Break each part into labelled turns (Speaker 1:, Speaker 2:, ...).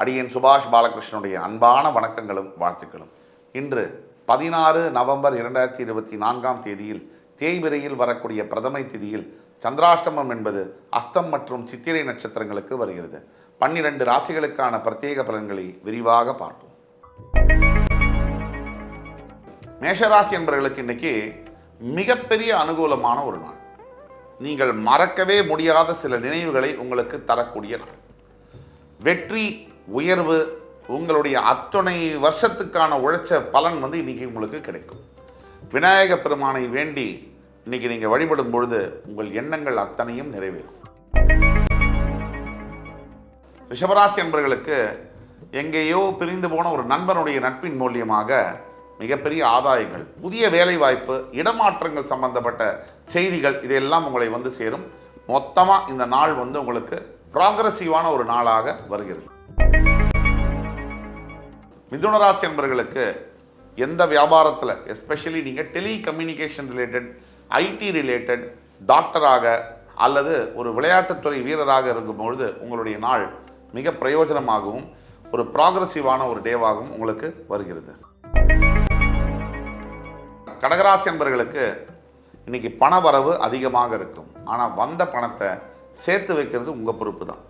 Speaker 1: அடியேன் சுபாஷ் பாலகிருஷ்ணனுடைய அன்பான வணக்கங்களும் வாழ்த்துக்களும். இன்று பதினாறு நவம்பர் இரண்டாயிரத்தி இருபத்தி நான்காம் தேதியில் தேய்பிரையில் வரக்கூடிய பிரதமை திதியில் சந்திராஷ்டமம் என்பது அஸ்தம் மற்றும் சித்திரை நட்சத்திரங்களுக்கு வருகிறது. பன்னிரண்டு ராசிகளுக்கான பிரத்யேக பலன்களை விரிவாக பார்ப்போம். மேஷராசி என்பவர்களுக்கு இன்னைக்கு மிகப்பெரிய அனுகூலமான ஒரு நாள். நீங்கள் மறக்கவே முடியாத சில நினைவுகளை உங்களுக்கு தரக்கூடிய நாள். வெற்றி உயர்வு உங்களுடைய அத்துணை வருஷத்துக்கான உழைச்ச பலன் வந்து இன்னைக்கு உங்களுக்கு கிடைக்கும். விநாயக பெருமானை வேண்டி இன்னைக்கு நீங்கள் வழிபடும் பொழுது உங்கள் எண்ணங்கள் அத்தனையும் நிறைவேறும். ரிஷபராசி என்பவர்களுக்கு எங்கேயோ பிரிந்து போன ஒரு நண்பனுடைய நட்பின் மூலியமாக மிகப்பெரிய ஆதாயங்கள் புதிய வேலைவாய்ப்பு இடமாற்றங்கள் சம்பந்தப்பட்ட செய்திகள் இதையெல்லாம் உங்களை வந்து சேரும். மொத்தமாக இந்த நாள் வந்து உங்களுக்கு ப்ராக்ரஸிவான ஒரு நாளாக வருகிறது. மிதுன ராசி எந்த வியாபாரத்தில் எஸ்பெஷலி நீங்கள் telecommunication related IT related டாக்டராக அல்லது ஒரு விளையாட்டுத்துறை வீரராக இருக்கும் பொழுது உங்களுடைய நாள் மிக பிரயோஜனமாகவும் ஒரு ப்ராக்ரஸிவான ஒரு டேவாகவும் உங்களுக்கு வருகிறது. கடகராசி என்பர்களுக்கு இன்னைக்கு பண வரவு அதிகமாக இருக்கும். ஆனால் வந்த பணத்தை சேர்த்து வைக்கிறது உங்கள் பொறுப்பு தான்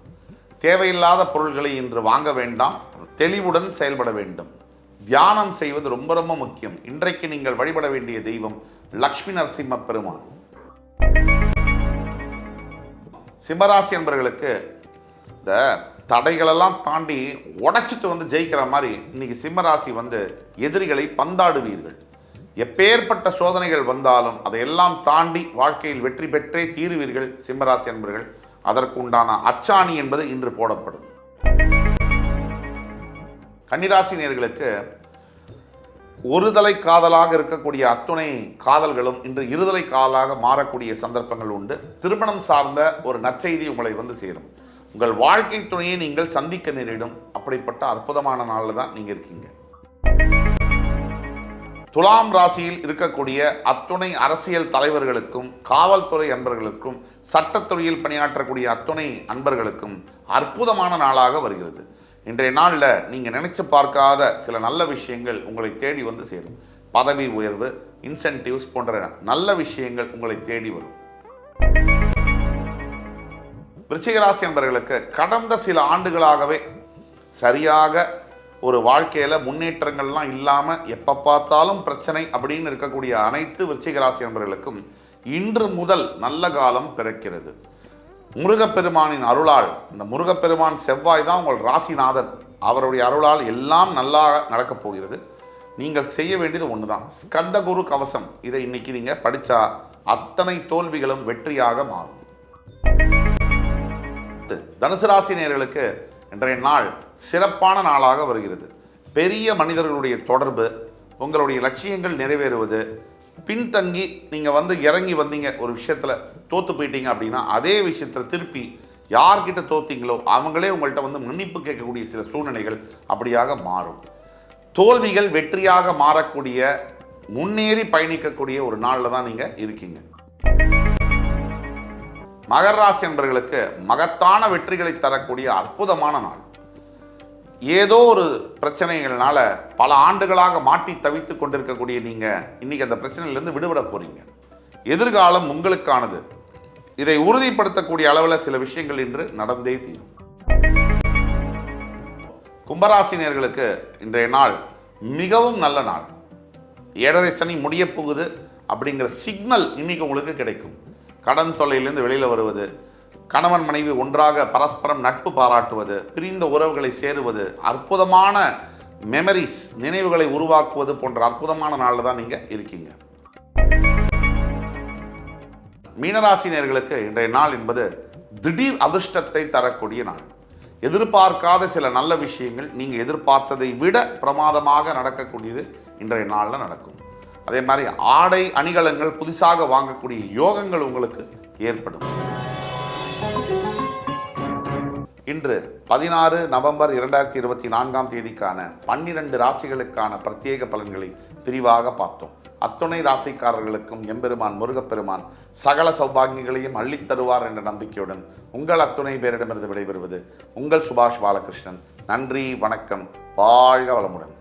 Speaker 1: தேவையில்லாத பொருள்களை இன்று வாங்க வேண்டாம். தெளிவுடன் செயல்பட வேண்டும். தியானம் செய்வது ரொம்ப ரொம்ப முக்கியம். இன்றைக்கு நீங்கள் வழிபட வேண்டிய தெய்வம் லக்ஷ்மி நரசிம்ம பெருமான் சிம்மராசி என்பர்களுக்கு இந்த தடைகளெல்லாம் தாண்டி உடைச்சிட்டு வந்து ஜெயிக்கிற மாதிரி இன்னைக்கு சிம்மராசி வந்து எதிரிகளை பந்தாடுவீர்கள். எப்பேற்பட்ட சோதனைகள் வந்தாலும் அதையெல்லாம் தாண்டி வாழ்க்கையில் வெற்றி பெற்றே தீருவீர்கள் சிம்மராசி என்பர்கள் அதற்கு உண்டான அச்சாணி என்பது இன்று போடப்படும். கன்னிராசி நேர்களுக்கு ஒருதலை காதலாக இருக்கக்கூடிய அத்துணை காதல்களும் இன்று இருதலை காதலாக மாறக்கூடிய சந்தர்ப்பங்கள் உண்டு. திருமணம் சார்ந்த ஒரு நற்செய்தி உங்களை வந்து சேரும். உங்கள் வாழ்க்கை துணையை நீங்கள் சந்திக்க நேரிடும். அப்படிப்பட்ட அற்புதமான நாளில் தான் நீங்கள் இருக்கீங்க. துலாம் ராசியில் இருக்கக்கூடிய அத்துணை அரசியல் தலைவர்களுக்கும் காவல்துறை அன்பர்களுக்கும் சட்டத்துறையில் பணியாற்றக்கூடிய அத்துணை அன்பர்களுக்கும் அற்புதமான நாளாக வருகிறது. இன்றைய நாளில் நீங்கள் நினைச்சு பார்க்காத சில நல்ல விஷயங்கள் உங்களை தேடி வந்து சேரும். பதவி உயர்வு இன்சென்டிவ்ஸ் போன்ற நல்ல விஷயங்கள் உங்களை தேடி வரும். விருச்சிகராசி என்பர்களுக்கு கடந்த சில ஆண்டுகளாகவே சரியாக ஒரு வாழ்க்கையில் முன்னேற்றங்கள்லாம் இல்லாமல் எப்போ பார்த்தாலும் பிரச்சனை அப்படின்னு இருக்கக்கூடிய அனைத்து விருச்சிகராசி என்பர்களுக்கும் இன்று முதல் நல்ல காலம் பிறக்கிறது. முருகப்பெருமானின் அருளால் இந்த முருகப்பெருமான் செவ்வாய் தான் உங்கள் ராசிநாதன். அவருடைய அருளால் எல்லாம் நல்லா நடக்கப் போகிறது. நீங்கள் செய்ய வேண்டியது ஒன்று தான் ஸ்கந்தகுரு கவசம். இதை இன்னைக்கு நீங்கள் படித்தா அத்தனை தோல்விகளும் வெற்றியாக மாறும். தனுசு ராசி நேர்களுக்கு இன்றைய நாள் சிறப்பான நாளாக வருகிறது. பெரிய மனிதர்களுடைய தொடர்பு உங்களுடைய லட்சியங்கள் நிறைவேறுவது பின்தங்கி நீங்கள் வந்து இறங்கி வந்தீங்க ஒரு விஷயத்தில் தோத்து போயிட்டீங்க அப்படின்னா அதே விஷயத்தில் திருப்பி யார்கிட்ட தோத்தீங்களோ அவங்களே உங்கள்கிட்ட வந்து மன்னிப்பு கேட்கக்கூடிய சில சூழ்நிலைகள் அப்படியாக மாறும். தோல்விகள் வெற்றியாக மாறக்கூடிய முன்னேறி பயணிக்கக்கூடிய ஒரு நாளில் தான் நீங்கள் இருக்கீங்க. மகர ராசி மகத்தான வெற்றிகளை தரக்கூடிய அற்புதமான நாள். ஏதோ ஒரு பிரச்சனைகள்னால பல ஆண்டுகளாக மாட்டி தவித்து கொண்டிருக்கக்கூடிய நீங்க இன்னைக்கு அந்த பிரச்சனையிலேருந்து விடுபட போறீங்க. எதிர்காலம் உங்களுக்கானது. இதை உறுதிப்படுத்தக்கூடிய அளவில் சில விஷயங்கள் இன்று நடந்தே தீரும். கும்பராசினியர்களுக்கு இன்றைய நாள் மிகவும் நல்ல நாள். ஏழரை சனி முடிய போகுது அப்படிங்கிற சிக்னல் இன்னைக்கு உங்களுக்கு கிடைக்கும். கடன் தொல்லையிலேருந்து வெளியில் வருவது கணவன் மனைவி ஒன்றாக பரஸ்பரம் நட்பு பாராட்டுவது பிரிந்த உறவுகளை சேருவது அற்புதமான மெமரிஸ் நினைவுகளை உருவாக்குவது போன்ற அற்புதமான நாளில் தான் நீங்கள் இருக்கீங்க. மீனராசினியர்களுக்கு இன்றைய நாள் என்பது திடீர் அதிர்ஷ்டத்தை தரக்கூடிய நாள். எதிர்பார்க்காத சில நல்ல விஷயங்கள் நீங்கள் எதிர்பார்த்ததை விட பிரமாதமாக நடக்கக்கூடியது இன்றைய நாளில் நடக்கும். அதே மாதிரி ஆடை அணிகலன்கள் புதுசாக வாங்கக்கூடிய யோகங்கள் உங்களுக்கு ஏற்படும். இன்று பதினாறு நவம்பர் இரண்டாயிரத்தி இருபத்தி நான்காம் தேதிக்கான பன்னிரண்டு ராசிகளுக்கான பிரத்யேக பலன்களை விரிவாக பார்த்தோம். அத்துணை ராசிக்காரர்களுக்கும் எம்பெருமான் முருகப்பெருமான் சகல சௌபாகியங்களையும் அள்ளித் தருவார் என்ற நம்பிக்கையுடன் உங்கள் அத்துணை பேரிடமிருந்து விடைபெறுவது உங்கள் சுபாஷ் பாலகிருஷ்ணன். நன்றி வணக்கம் வாழ்க வளமுடன்.